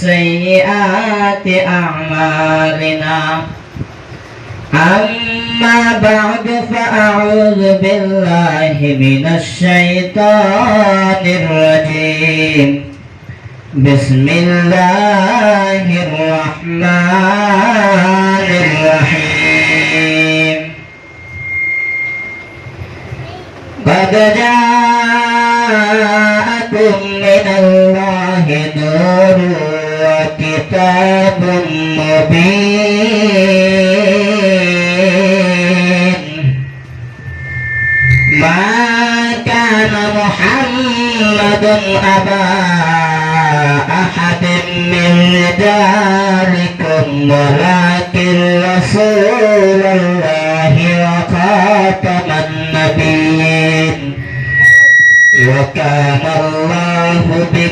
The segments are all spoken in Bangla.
سيئات أعمالنا. أما بعد فأعوذ بالله من الشيطان الرجيم. بسم الله الرحمن الرحيم. قد جاءكم من الله نور وكتاب مبين. ما كان محمد أبا أحد من رجالكم ولكن رسول الله وخاتم النبيين. وكان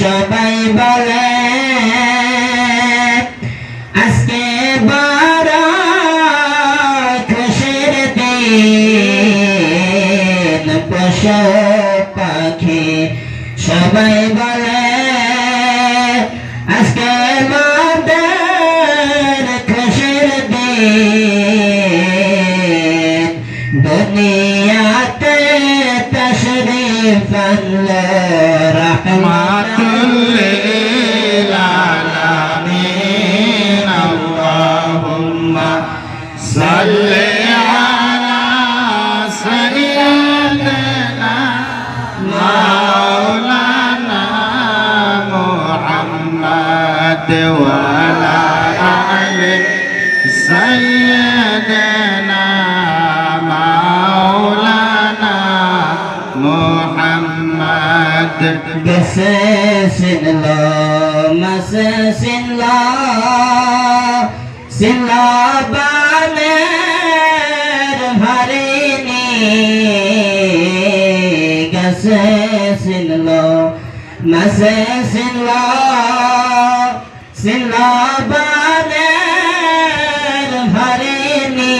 সবাই বলে আজকে বড় খুশির দিন পশু পাখি। সবাই বলে Lo, sin lo baner harini. Gasesin lo, masesin lo, sin lo baner harini.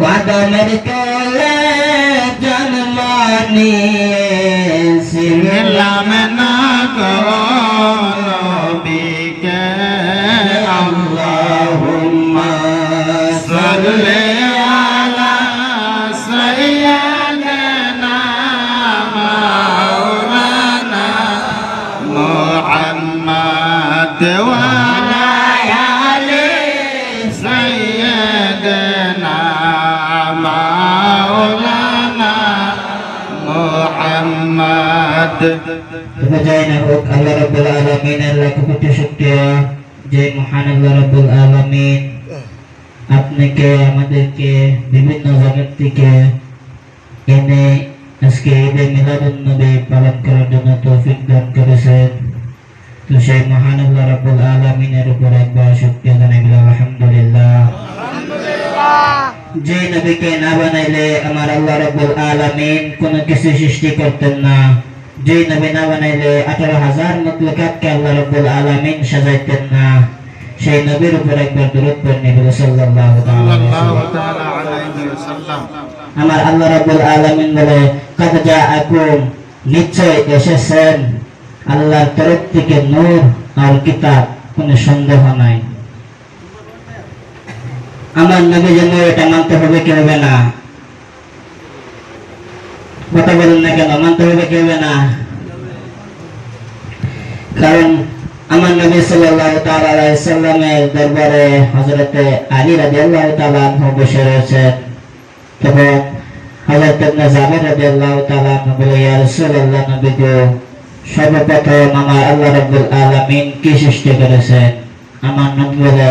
ওয়াদামের কোলে জন্ম 几年来。মুহাম্মদ জয় না হোক আল্লাহ রাব্বুল আলামিনের লাখ কোটি শুকরিয়া যে মহান আল্লাহ রাব্বুল আলামিন আপনাকে আমাদেরকে বিভিন্ন জগৎ থেকে এনে আজকে ঈদে মিলাদুন নবী পালন করার জন্য তৌফিক দান করেছেন তো সেই মহান আল্লাহ রাব্বুল আলামিনের উপর একবার শুকরিয়া জানাই বলি আলহামদুলিল্লাহ যে নবীকে না বানাইলে আমার আল্লাহ রাব্বুল আলামিন কোনো কিছু সৃষ্টি করতেন না। যে নবী না বানাইলে আঠারো হাজার মতলকাতকে আল্লাহ রাব্বুল আলামিন সাজাইতেন না। সেই নবীর উপর একবার দূরত পড়নি বলে আমার আল্লাহ রাব্বুল আলামিন বলে, কাদ জাআকুম নিশ্চয় এসেছেন। আল্লাহর তরফ থেকে নূর আর কিতাব, কোনো সন্দেহ নাই। আমার নবী জন্য এটা মানতে হবে কি হবে না। কথা বলুন না কেন, মানতে হবে কি হবে না। কারণ আমার নবী সাল্লামের দরবারে হযরতে আলী রাদিয়াল্লাহু তাআলা আনহু বসে রয়েছেন তখন হযরত ইবনে জাবের রাদিয়াল্লাহু তাআলা আনহু বলে, ইয়া রাসূলুল্লাহ সর্বপ্রথম আমার আল্লাহ রাব্বুল আলামিন কি সৃষ্টি করেছেন? আমার নবী বলে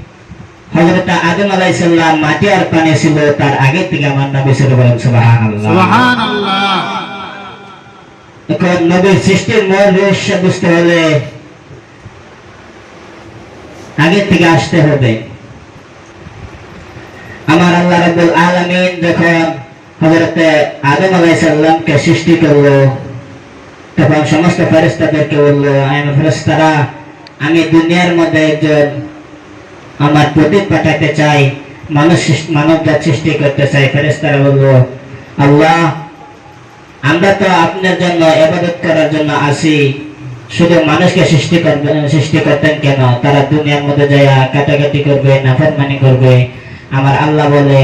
হযরত আদম আলাইহিস সালাম মাটি আর পানি ছিল তার আগে থেকে আমার নবী ছিল বলেন সুবহানাল্লাহ। সুবহানাল্লাহ। এখন নবীর সৃষ্টির মূল রহস্য বুঝতে হলে আগে থেকে আসতে হবে। আমার আল্লাহ রাব্বুল আলামিন যখন হযরতে আদম আলাইহিস সালামকে সৃষ্টি করল তখন সমস্ত ফেরেশতাদেরকে বলল আমি ফেরেশতারা আমি দুনিয়ার মধ্যে একজন আমার প্রদীপ পাঠাতে চাই, মানুষ মানবজাত সৃষ্টি করতে চাই, ফেরেশতারা বলল, আল্লাহ, আমরা তো আপনার জন্য এবাদত করার জন্য আসি, শুধু মানুষকে সৃষ্টি করবে সৃষ্টি করতেন কেন? তারা দুনিয়ার মধ্যে যায় কাটাকাটি করবে, নাফরমানি করবে। আমার আল্লাহ বলে,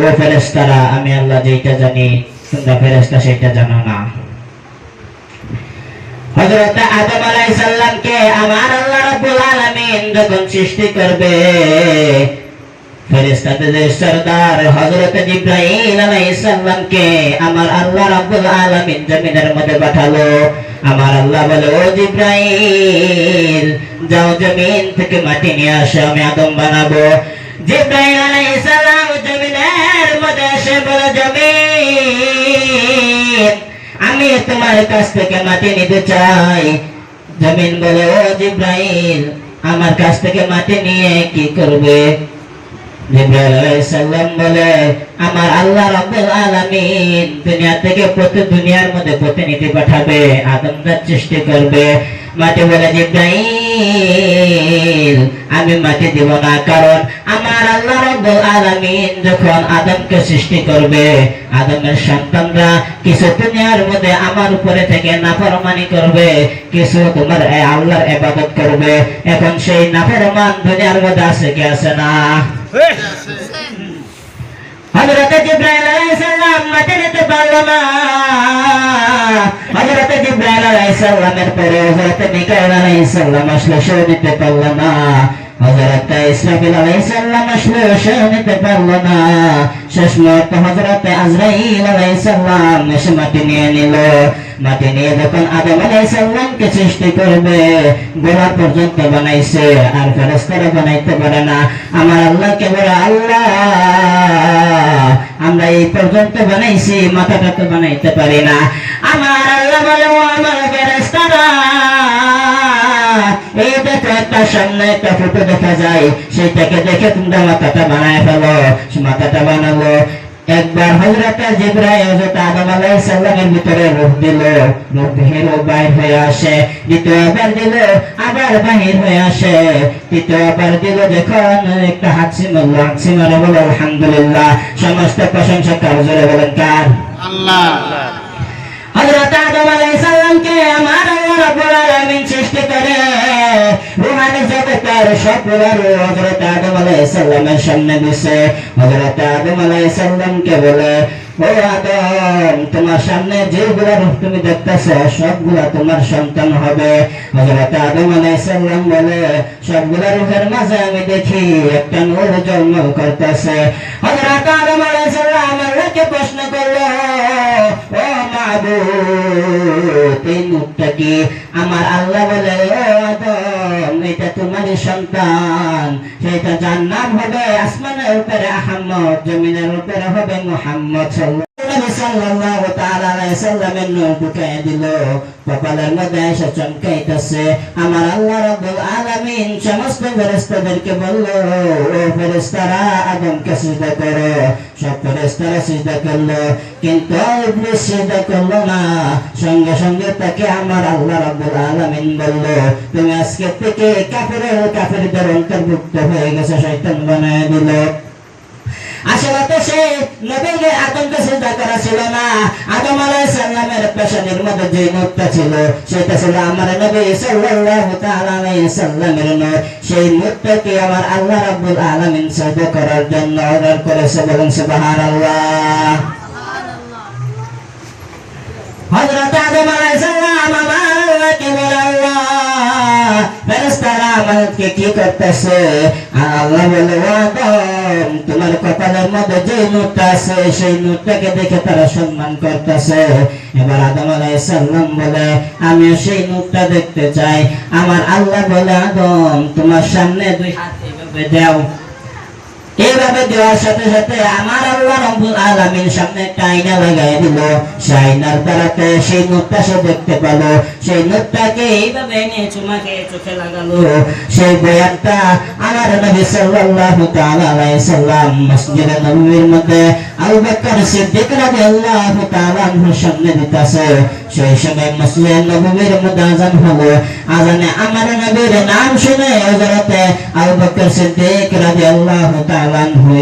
ও ফেরেস্তারা আমি আল্লাহ যেটা জানি, তোমরা ফেরেস্তা সেটা জানো না। হযরত আদম আমার আল্লাহ রাব্বুল আলামিন যখন সৃষ্টি করবে, ফেরেশতাদের সরদার হযরত আমার আল্লাহ রাব্বুল আলামিন জমিনের মধ্যে পাঠালো। আমার আল্লাহ বলে, ও জিবরাইল, যাও জমিন থেকে মাটি নিয়ে আসো, আমি আদম বানাবো। জিবরাইল আলাইহিস সালাম জমিনের মধ্যে এসে বলে, জমিন আমি তোমার কাছ থেকে মাটি নিতে চাই। জমিন বলে, ও জিব্রাইল, আমার কাছ থেকে মাটি নিয়ে কি করবে? সাল্লাম বলে, আমার আল্লাহ রাব্বুল দুনিয়া থেকে প্রতি দুনিয়ার মধ্যে প্রতিনিধি পাঠাবে আদম জাত সৃষ্টি করবে। মাটি বলে জিব্রাইল আমি মাটি দিব না, কারণ আমার আল্লাহ রাব্বুল আলামিন যখন আদমকে সৃষ্টি করবে, আদমের সন্তানরা কিছু দুনিয়ার মধ্যে আমার উপরে থেকে নাফরমানি করবে, কিছু তোমার আল্লাহর ইবাদত করবে। এখন সেই নাফরমান দুনিয়ার মধ্যে আছে কি আছে না? হযরত জিবরাইল আলাইহিস সালাম মাটি নিতে পারল না হযরত জিবরাইল আলাইহিস সালামের পরে হযরত মিকাইল আলাইহিস সালাম আসলে সেও নিতে পারল না হযরত ইসরাফিল আলাইহিস সালাম আসলে সেও নিতে পারল না শেষ মুহূর্তে হযরত আজরাইল আলাইহিস সালাম এসে মাটি নিয়ে নিল। মাটি যখন আদম সৃষ্টি করবে পর্যন্ত বানাইছে, আর ফেরেশতারা বানাইতে পারে না। আমার আল্লাহ, আমরা এই পর্যন্ত বানাইছি, মাথাটা তো বানাইতে পারি না। আমার আল্লাহ বলে আমার ফেরেশতারা, এই দেখো একটা সামনে একটা ফটো দেখা যায়, সেইটাকে দেখে তোমরা মাথাটা বানায় ফেলো, মাথাটা বানালো। একবার হযরত জিবরাইল হযরত আদম আলাইহিস সালামের ভিতরে রূহ দিল। রূহ বের বাইর হয়ে আসে দ্বিতীয়বার দিল আবার বাহির হয়ে আসে। তৃতীয়বার দিল যখন একটা হাসি মারলো হাসি মারে বলে আলহামদুলিল্লাহ। সমস্ত প্রশংসা কার জোরে বলেন কার? আল্লাহ। হযরত আদম আলাইহিস সালামকে আমার আল্লাহ রাব্বুল আলামিন সৃষ্টি করে রুহানি জগতের সকলের হযরত আদম আলাইহিস সালামের সামনে দিছে হজরত আদম আলাইহিস সালামকে বলে তোমার সামনে যেগুলা রূপ তুমি দেখতেছ, সবগুলা তোমার সন্তান হবে। বলে, সবগুলা রূপের মাঝে আমি দেখি একটা নূর জন্ম করতেছে। প্রশ্ন করল এই কি? আমার আল্লাহ বলে আদম তোমারই সন্তান। সেটা জান্নার হবে আসমানের উপরে আহম্মদ জমিনের উপরে হবে মুহাম্মদ সাল্লাল্লাহু তাআলা আলাইহি সাল্লামের নূর দিল কপালের মধ্যে এসে চমকাইতেছে আমার আল্লাহ রাব্বুল আলামিন সমস্ত ফেরেশতাদেরকে বলল ও ফেরেশতারা আদমকে সিজদা করো সব ফেরেশতারা সিজদা করল কিন্তু ইবলিস সিজদা করল না সঙ্গে সঙ্গে তাকে আমার আল্লাহ রাব্বুল আলামিন বলল তুমি আজকে থেকে কাফেরের কাফেরদের অন্তর্ভুক্ত হয়ে গেছে শয়তান বানায় দিল আসলে তো সে নবীকে আতঙ্কে চিন্তা করা ছিল না। আদম আলাইহিস সালামের পেশানির মধ্যে যে মুক্তা ছিল, সেটা ছিল আমার নবী সাল্লাল্লাহু তাআলা আলাইহি সাল্লামের নূর সেই মুক্তাকে আমার আল্লাহ রাব্বুল আলামিন সাজদা করার জন্য অর্ডার করেছে বলেন বলে আল্লাহ। করতেছে আল্লাহ বলে তোমার কপালের মধ্যে যে নূরটা আছে সেই নূরটাকে দেখে তারা সম্মান করতেছে। এবার আদম আলাইসাল্লাম বলে, আমিও সেই নূরটা দেখতে চাই। আমার আল্লাহ বলে, আদম, তোমার সামনে দুই হাত এভাবে দাও। এইভাবে দেওয়ার সাথে সাথে আমার আল্লাহ রব্বুল আলামিন সামনে একটা আয়না লাগাই দিল। সেই আয়নার দ্বারাতে সেই নূরটা সে দেখতে পেল। সেই নূরটাকে এইভাবে এনে চুমাকে চোখে লাগালো। সেই বয়ানটা আমার নবী সাল্লাল্লাহু তাআলা আলাইহি সাল্লাম মসজিদে নববীর মধ্যে আবু বকর সিদ্দিক রাদিয়াল্লাহু তাআলা আনহুর সামনে দিতেছে। সেই সময় মসজিদে নববীর মধ্যে আজান হলো। আজানে আমার নবীর নাম শুনে হযরতে আবু বকর সিদ্দিক রাদিয়াল্লাহু তাআলা আনহু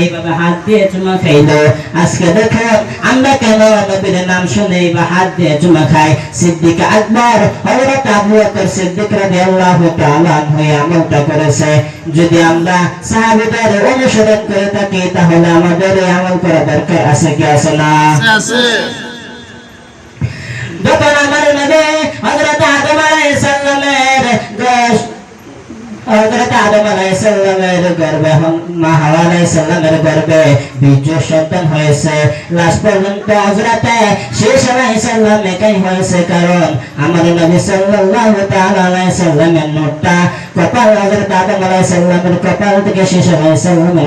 এইভাবে হাত দিয়ে চুমা খাইলো আজকে দেখো আমরা কেন নবীর নাম শুনে বা হাত দিয়ে চুমা খাই? সিদ্দিক আকবর হযরত আবু বকর সিদ্দিক রাদিয়াল্লাহু তাআলা এই আমলটা করেছে। যদি আমরা সাহাবীদের অনুসরণ করে থাকি তাহলে আমাদের এই আমল করা দরকার আছে কি আছে না? আছে। যখন আমার নবী হযরত আদম আলাইহিস সালামের হযরত আদম আলাইহিস সালামের গর্ভে মা হাওয়া আলাইহিস গর্ভে বীর্য সন্তান হয়েছে লাস্ট পর্যন্ত হযরত শেষ আলাইহিস একাই হয়েছে কারণ আমার নবী সাল্লাল্লাহু তাআলা আলাইহিস নূরটা কপাল হযরত আদম আলাইহিস কপাল থেকে শেষ আলাইহিস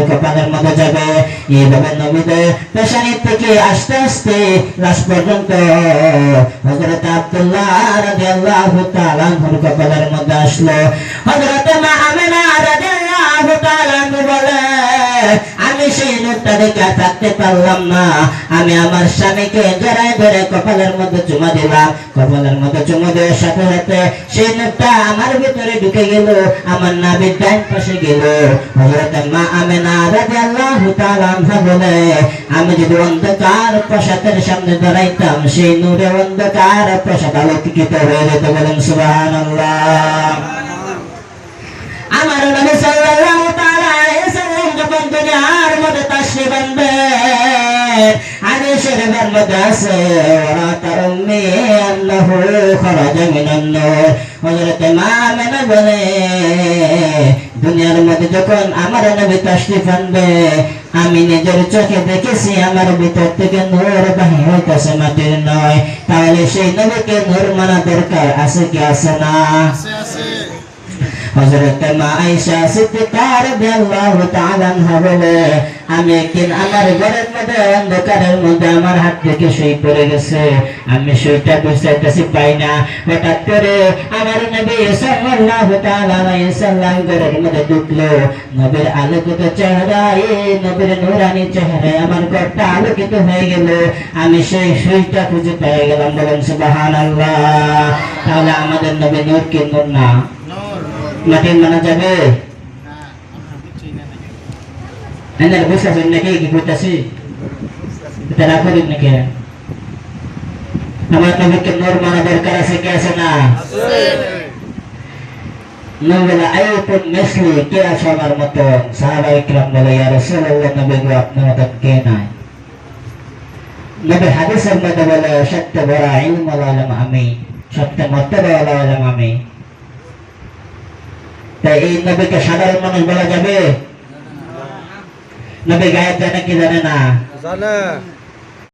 কপালের মধ্যে যাবে এইভাবে নবীদের পেশানি থেকে আস্তে আস্তে লাস্ট পর্যন্ত হযরত আব্দুল্লাহ রাদিয়াল্লাহু তাআলা কপালের মধ্যে আসলো। হযরত আমি আমার স্বামীকে জড়াই ধরে কপালের মধ্যে চুমা দিলাম। কপালের মধ্যে চুমা দেওয়ার সাথে সাথে সেই নূরটা আমার ভিতরে ঢুকে গেল। আমার নাভির ডান পাশে গেল। মা আমিনা রাদিয়াল্লাহু তাআলা আনহা বলে, আমি যদি অন্ধকার প্রসাদের সামনে দাঁড়াইতাম, সেই নূরে অন্ধকার প্রসাদ আলোকিত হয়ে যেত বলেন সুবহানাল্লাহ। দুনিয়ার মধ্যে যখন আমার নবী তাশরীফ আনবে, আমি নিজের চোখে দেখেছি আমার ভিতর থেকে নূর বাহির হইতেছে মাটির নয়। তাহলে সেই নবীকে নূর মানা দরকার আছে কি আছে না? হযরত আয়েশা সিদ্দিকা রাদিয়াল্লাহু তাআলা আমি একদিন আমার ঘরের মধ্যে অন্ধকারের মধ্যে আমার হাত থেকে শুয়ে পড়ে গেছে। আমি শুইটা বুঝতেছি পাই না। হঠাৎ করে আমার নবী সাল্লাল্লাহু তাআলা আলাইহি সাল্লাম ঘরের মধ্যে ঢুকলো। নবীর আলোকিত চেহারা, এই নবীর নূরানি চেহারায় আমার আলোকিত হয়ে গেল। আমি সেই শুইটা খুঁজে পেয়ে গেলাম বলেন সুবহানাল্লাহ। তাহলে আমাদের নবী নূর কি নূর না? নূর মানা যাবে না নাকি নাকি কি করতেছি এটা নাকি আমার নবীকে নূর মানা দরকার আছে কি আছে আমার মতো সাহাবা ইকরাম বলে ইয়া রাসূলুল্লাহ নবী গো আপনার মতন কে নাই নবী হাদিসের মধ্যে বলে সত্য বড় ইলমুল আলম আমি সত্য মর্তবা আলম আমি তাই এই নবীকে সাধারণ মানুষ বলা যাবে? নবী গায়েব জানে কি জানে না? জানে।